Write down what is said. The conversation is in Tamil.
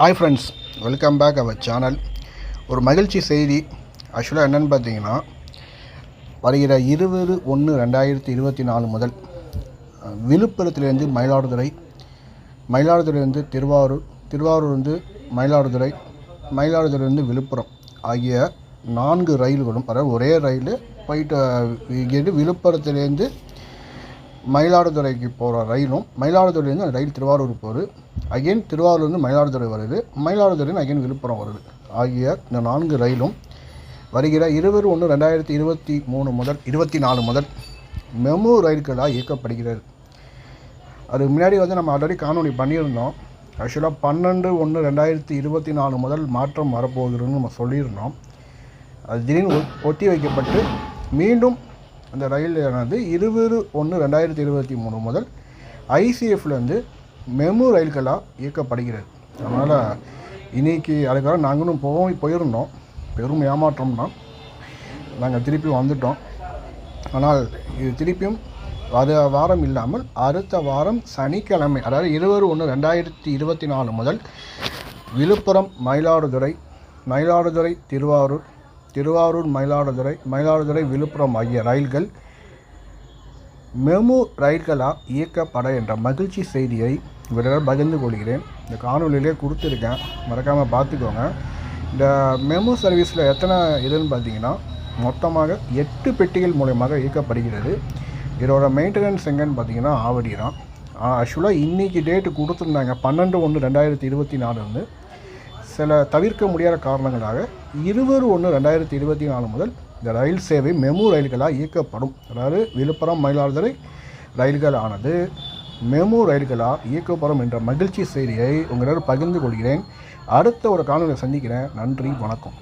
Hi friends welcome back our channel ஒரு மகிழ்ச்சி செய்தி. ஆக்சுவலாக என்னென்னு பார்த்தீங்கன்னா வருகிற இருபது ஒன்று ரெண்டாயிரத்தி இருபத்தி நாலு முதல் விழுப்புரத்துலேருந்து மயிலாடுதுறை மயிலாடுதுறையிலேருந்து திருவாரூர் திருவாரூர்லேருந்து மயிலாடுதுறை மயிலாடுதுறையிலேருந்து விழுப்புரம் ஆகிய நான்கு ரயில்களும் அதாவது ஒரே ரயில் போயிட்டு விழுப்புரத்துலேருந்து மயிலாடுதுறைக்கு போகிற ரயிலும் மயிலாடுதுறையிலேருந்து அந்த ரயில் திருவாரூர் போகுது. அகைன் திருவாரூர்லேருந்து மயிலாடுதுறை வருது. மயிலாடுதுறையிலேருந்து அகைன் விழுப்புரம் வருது. ஆகிய இந்த நான்கு ரயிலும் வருகிற இருபது ஒன்று ரெண்டாயிரத்தி இருபத்தி மூணு முதல் இருபத்தி நாலு முதல் மெமு ரயில்களாக இயக்கப்படுகிறது. அது முன்னாடி வந்து நம்ம ஆல்ரெடி காணொலி பண்ணியிருந்தோம். ஆக்சுவலாக பன்னெண்டு ஒன்று ரெண்டாயிரத்தி இருபத்தி நாலு முதல் மாற்றம் வரப்போகுதுன்னு நம்ம சொல்லியிருந்தோம். அது திடீர்னு ஒத்தி வைக்கப்பட்டு மீண்டும் அந்த ரயிலானது இருபது ஒன்று ரெண்டாயிரத்தி இருபத்தி மூணு முதல் ஐசிஎஃப்லேருந்து மெமு ரயில்களாக இயக்கப்படுகிறது. அதனால் இன்னைக்கு அதுக்காக நாங்களும் போய் போயிருந்தோம். பெரும் ஏமாற்றம் தான். நாங்கள் திருப்பி வந்துட்டோம். ஆனால் இது திருப்பியும் அது வாரம் இல்லாமல் அடுத்த வாரம் சனிக்கிழமை அதாவது இருபது ஒன்று ரெண்டாயிரத்தி இருபத்தி நாலு முதல் விழுப்புரம் மயிலாடுதுறை மயிலாடுதுறை திருவாரூர் திருவாரூர் மயிலாடுதுறை மயிலாடுதுறை விழுப்புரம் ஆகிய ரயில்கள் மெமு ரயில்களாக இயக்கப்பட என்ற மகிழ்ச்சி செய்தியை இவரிடம் பகிர்ந்து கொள்கிறேன். இந்த காணொலியிலே கொடுத்துருக்கேன். மறக்காமல் பார்த்துக்கோங்க. இந்த மெமு சர்வீஸில் எத்தனை இதுன்னு பார்த்தீங்கன்னா மொத்தமாக எட்டு பெட்டிகள் மூலயமாக இயக்கப்படுகிறது. இதோட மெயின்டெனன்ஸ் எங்கன்னு பார்த்தீங்கன்னா ஆவடி தான் ஆக்சுவலாக இன்றைக்கி டேட்டு கொடுத்துருந்தாங்க பன்னெண்டு ஒன்று ரெண்டாயிரத்தி இருபத்தி நாலுலேருந்து சில தவிர்க்க முடியாத காரணங்களாக இருபது ஒன்று ரெண்டாயிரத்தி இருபத்தி நாலு முதல் இந்த ரயில் சேவை மெமு ரயில்களாக இயக்கப்படும். அதாவது விழுப்புரம் மயிலாடுதுறை ரயில்கள் ஆனது மெமு ரயில்களாக இயக்கப்படும் என்ற மகிழ்ச்சி செய்தியை உங்களிடம் பகிர்ந்து கொள்கிறேன். அடுத்த ஒரு காணொலியை சந்திக்கிறேன். நன்றி வணக்கம்.